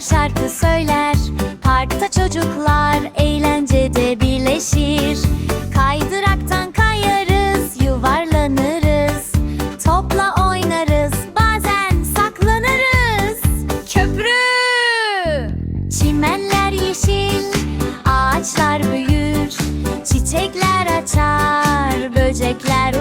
Kuşlar şarkı söyler. Parkta çocuklar eğlencede birleşir. Kaydıraktan kayarız, yuvarlanırız. Topla oynarız, bazen saklanırız. Köprü! Çimenler yeşil, ağaçlar büyür. Çiçekler açar, böcekler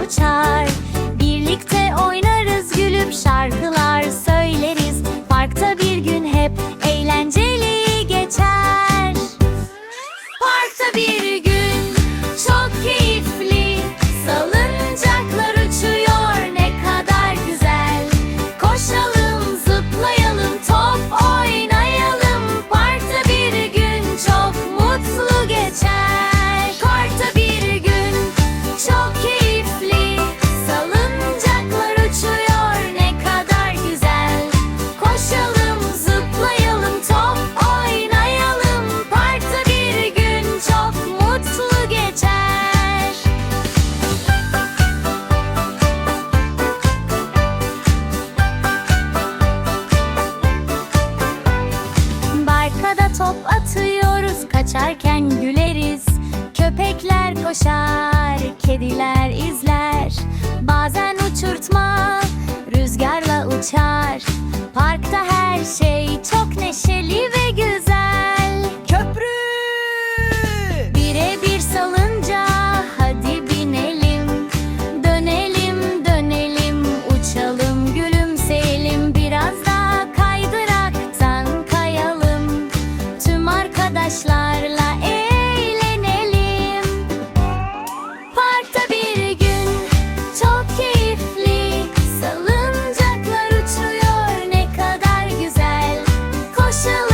Yaşarken güleriz Köpekler koşar Kediler izler. Bazen uçurtma Rüzgarla uçar Parkta her şey бросила